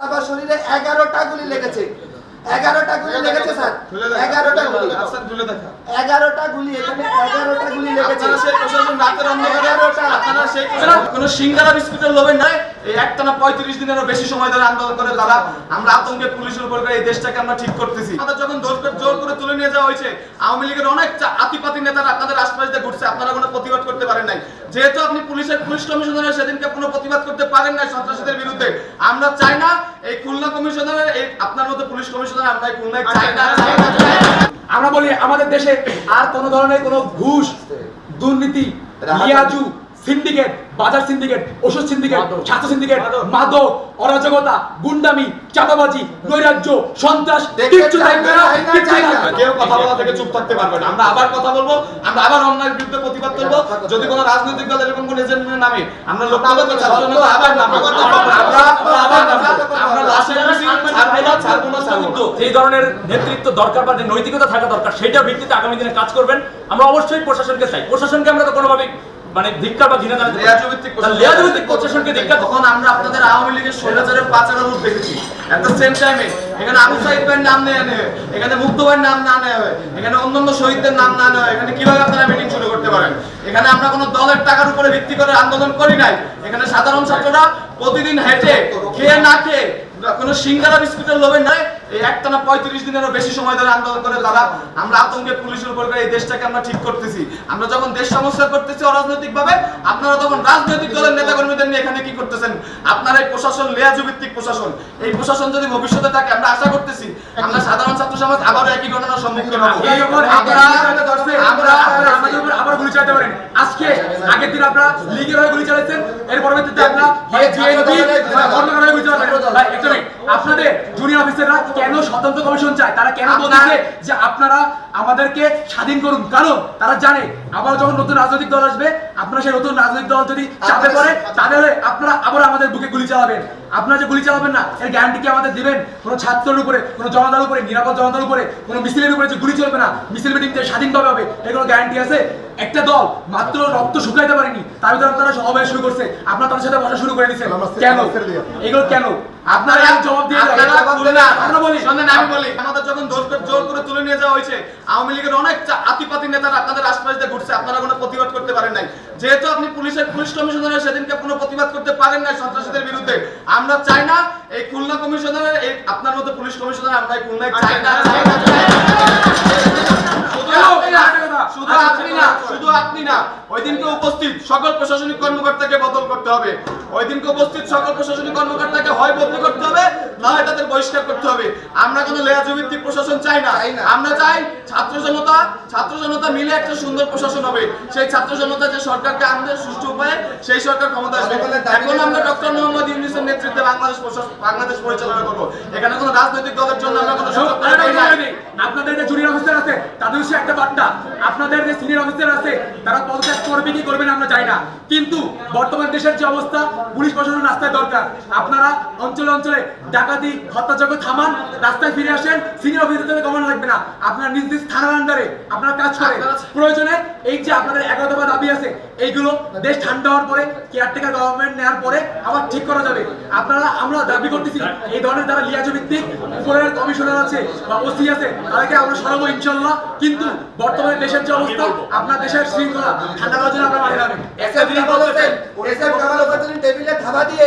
আমার শরীরে এগারোটা গুলি লেগেছে। এগারোটা গুলি লেগেছে স্যার। এগারোটা গুলি এগারোটা গুলি এখানে এগারোটা গুলি লেগেছে। আপনারা সেই প্রশাসন রাতের অন্ধকারে এগারোটা। আপনারা সেই প্রশাসন কোনো সিঙ্গারা বিস্কুটের লোভে নয় এই একটানা পঁয়ত্রিশ দিনেরও বেশি সময় ধরে আন্দোলন করে তারা আমরা আতঙ্কে পুলিশের উপর করে এই দেশটাকে আমরা ঠিক করতেছি। আমাদের যখন জোর করে জোর করে তুলে নিয়ে যাওয়া হয়েছে আওয়ামী লীগের অনেক আতিপাতি নেতারা আপনাদের আশপাশ দিয়ে ঘুরছে আপনারা কোনো প্রতিবাদ করতে পারেন নাই। যেহেতু আপনি পুলিশের পুলিশ কমিশনারের সেদিনকে কোনো প্রতিবাদ করতে পারেন নাই সন্ত্রাসীদের বিরুদ্ধে। আমরা চাই না এই খুলনা কমিশনারের এই আপনার মতো পুলিশ কমিশনার আমরা এই খুলনায় চাই না আমরা বলি আমাদের দেশে আর কোনো ধরনের কোনো ঘুষ দুর্নীতি সিন্ডিকেট বাজার সিন্ডিকেট ওষুধ সিন্ডিকেট ছাত্র সিন্ডিকেট মাদক। অরাজকতা গুন্ডামি চাঁদাবাজি নৈরাজ্য সন্ত্রাস কিচ্ছু থাকবে না। কেউ কথা বলা থেকে চুপ থাকতে পারবে না। আমরা আবার কথা বলব আমরা আবার অন্যায়ের বিরুদ্ধে প্রতিবাদ করব। যদি কোনো রাজনৈতিক দল এরকম কোনো এজেন্টের নামে আমরা আবার। এই ধরনের নেতৃত্ব দরকার বা যে নৈতিকতা থাকা দরকার সেটার ভিত্তিতে আগামী দিনে কাজ করবেন। আমরা অবশ্যই প্রশাসনকে চাই। প্রশাসনকে আমরা তো কোনোভাবে মানে ধিক্কার বা ঘৃণা জানাতে লেয়াজভিত্তিক প্রশাসনকে ধিক্কার তখন আমরা আপনাদের আওয়ামী লীগের স্বৈরাচারের পাচারের রূপ দেখেছি। এট দ্য সেম টাইমে এখানে আবু সাইদ ভাইয়ের নাম নেওয়া নেয় এখানে মুক্ত ভাইয়ের নাম না নেওয়া এখানে অন্যান্য শহীদদের নাম না নেওয়া এখানে কীভাবে আপনারা মিটিং শুরু করতে পারেন? এখানে আমরা কোনো দলের টাকার উপরে ভিত্তি করে আন্দোলন করি নাই। এখানে সাধারণ ছাত্ররা প্রতিদিন হেঁটে খেয়ে না খেয়ে কোনো সিঙ্গারা বিস্কুটের লোভে নয় এই একটানা পঁয়ত্রিশ দিনেরও বেশি সময় ধরে আন্দোলন করে তারা আমরা আতঙ্কে পুলিশের উপর এই দেশটাকে আমরা ঠিক করতেছি। আমরা যখন দেশ সমস্যা করতেছি অরাজনৈতিক ভাবে আপনারা তখন রাজনৈতিক দলের নেতা কর্মীদের নিয়ে এখানে কি করতেছেন? আপনারা এই প্রশাসন লেয়াজু ভিত্তিক প্রশাসন এই প্রশাসন যদি ভবিষ্যতে থাকে আমরা আশা করতেছি আমরা সাধারণ ছাত্র সমাজ আবারও একই ঘটনার সম্মুখীন হব। আমরা আমরা আমাদের উপর আবার গুলি চালাতে পারেন। আজকে আগের দিন আপনারা লীগের হয়ে গুলি চালাচ্ছেন এর পরবর্তীতে আপনারা একটা আপনাদের জুনিয়র অফিসাররা কেন স্বতন্ত্র কমিশন চায়? তারা কেন বলছে যে আপনারা আমাদেরকে স্বাধীন করুন? কারণ তারা জানে আবার যখন নতুন রাজনৈতিক দল আসবে আপনারা সেই নতুন রাজনৈতিক দল যদি চাপে পড়ে তাহলে আপনারা আবার আমাদের বুকে গুলি চালাবেন। আপনারা যে গুলি চালাবেন না এর গ্যারান্টি কি আমাদের দিবেন? কোনো ছাত্রের উপরে কোনো জনতার উপরে নিরাপদ জনতার উপরে কোনো মিছিলের উপরে যে গুলি চলবে না মিছিল মিটিং যে স্বাধীনভাবে হবে এর কোনো গ্যারান্টি আছে? একটা দল মাত্র রক্ত শুকাইতে পারেনি তার ভিতরে তারা সমাবেশ শুরু করছে আপনারা তাদের সাথে বসা শুরু করে দিচ্ছেন কেন? এগুলো কেন? আপনারা এক জবাব দিয়ে আপনারা আমরা বলি। শোনেন আমি বলি। আমাদের যখন জোর জোর করে তুলে নিয়ে যাওয়া হয়েছে আওয়ামী লীগের অনেক আতিপাতি নেতারা আপনাদের আশপাশ ঘুরছে আপনারা কোনো প্রতিবাদ করতে পারেন নাই। যেহেতু আপনি পুলিশের পুলিশ কমিশনারের সেদিনকে কোনো প্রতিবাদ করতে পারেন নাই সন্ত্রাসীদের বিরুদ্ধে আমরা চাই না এই খুলনা কমিশনারের এই আপনার মতো পুলিশ কমিশনার আমরা এই খুলনায় চাই না চাই না চাই না। শুধু আপনি না, শুধু আপনি না শুধু আপনি না ওই দিনকে উপস্থিত সকল প্রশাসনিক কর্মকর্তাকে বদল করতে হবে। ওই দিনকে উপস্থিত সকল প্রশাসনিক কর্মকর্তাকে হয় বদলি করতে হবে না হয় তাদের বহিষ্কার করতে হবে। আমরা কোনো লেয়াজু ভিত্তিক প্রশাসন চাই না। আমরা চাই ছাত্র জনতা ছাত্র জনতা মিলে একটা সুন্দর প্রশাসন হবে। সেই ছাত্র জনতা যে সরকারকে আনবে সুষ্ঠু উপায়ে সেই সরকার ক্ষমতা আসবে। এখন আমরা ডক্টর মোহাম্মদ ইউনুসের নেতৃত্বে বাংলাদেশ বাংলাদেশ পরিচালনা করব। এখানে কোনো রাজনৈতিক দলের জন্য আমরা কোনো সুযোগ আপনাদের যে জুনিয়র অফিসার আছে তাদের হচ্ছে একটা বার্তা। আপনাদের যে সিনিয়র অফিসার আছে তারা পদত্যাগ করবে কি করবে না আমরা চাই না। কিন্তু বর্তমান দেশের যে অবস্থা পুলিশ প্রশাসন রাস্তায় দরকার। আপনারা অঞ্চলে অঞ্চলে ডাকাতি হত্যাযজ্ঞ থামান রাস্তায় ফিরে আসেন সিনিয়র অফিসারদের কমান লাগবে না। আপনারা নিজ নিজ থানার আন্ডারে আপনারা কাজ করেন। প্রয়োজনে এই যে আপনাদের এগারো দফা দাবি আছে এইগুলো দেশ ঠান্ডা হওয়ার পরে কেয়ারটেকার গভর্নমেন্ট নেওয়ার পরে আবার ঠিক করা যাবে। আপনারা, আমরা দাবি করতেছি, এই ধরনের যারা লিয়াজ ভিত্তিক উপরের কমিশনার আছে বা ওসি আছে, তাদেরকে আমরা সরাবো ইনশাল্লাহ কিন্তু বর্তমানে দেশের যে অবস্থা, আপনার দেশের শৃঙ্খলা, ঠান্ডা করার জন্য আমরা মাঠে হোসেন টেবিলে থাবা দিয়ে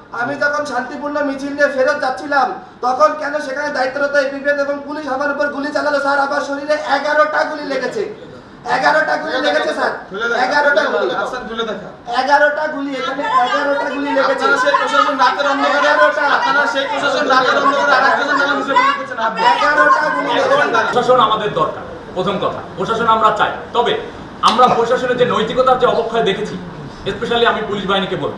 আমি যখন শান্তিপূর্ণ মিছিল নিয়ে ফেরত যাচ্ছিলাম তখন কেন সেখানে দায়িত্বরত এপিপিএন এবং পুলিশ আমার উপর গুলি চালালো? স্যার আমার শরীরে এগারোটা গুলি লেগেছে। এগারোটা গুলি লেগেছে স্যার। এগারোটা গুলি। আফসান তুলে দেখা। এগারোটা গুলি এখানে এগারোটা গুলি লেগেছে। আপনারা সেই প্রশাসন রাতের অন্ধকারে এগারোটা। আপনারা সেই প্রশাসন রাতের অন্ধকারে আরেকজনের নামে মুছে ফেলে দিচ্ছেন আপনি। এগারোটা গুলি লেগেছে। প্রশাসন আমাদের দরকার প্রথম কথা। প্রশাসন আমরা চাই। তবে আমরা প্রশাসনের যে নৈতিকতার যে অবক্ষয় দেখেছি স্পেশালি আমি পুলিশ বাহিনীকে বলব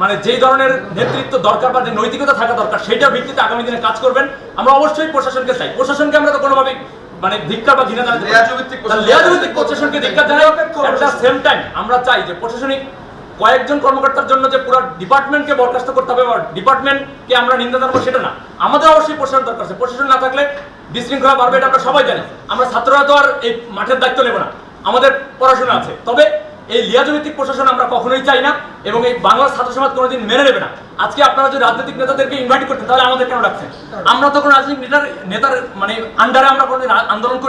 মানে যেই ধরনের নেতৃত্ব দরকার বা যে নৈতিকতা থাকা দরকার সেটার ভিত্তিতে আগামী দিনে কাজ করবেন। আমরা অবশ্যই প্রশাসনকে চাই। প্রশাসনকে আমরা তো কোনোভাবে মানে ধিক্কা বা ঘৃণা জানাতে লেয়াজভিত্তিক প্রশাসনকে ধিক্কা জানাই দ্য সেম টাইম আমরা চাই যে প্রশাসনিক কয়েকজন কর্মকর্তার জন্য যে পুরো ডিপার্টমেন্টকে বরখাস্ত করতে হবে বা ডিপার্টমেন্টকে আমরা নিন্দা জানাব সেটা না। আমাদের অবশ্যই প্রশাসন দরকার আছে। প্রশাসন না থাকলে বিশৃঙ্খলা বাড়বে এটা আমরা সবাই জানি। আমরা ছাত্ররা তো আর এই মাঠের দায়িত্ব নেব না। আমাদের পড়াশোনা আছে। তবে এই লিয়াজভিত্তিক প্রশাসন আমরা কখনোই চাই না এবং এই বাংলার ছাত্র সমাজ কোনোদিন মেনে নেবে না। আজকে আপনারা যদি রাজনৈতিক নেতাদেরকে ইনভাইট করতেন তাহলে আমাদের কেন রাখছেন আমরা তখন কোনো রাজনৈতিক নেতার নেতার মানে আন্ডারে আমরা কোনোদিন আন্দোলন করি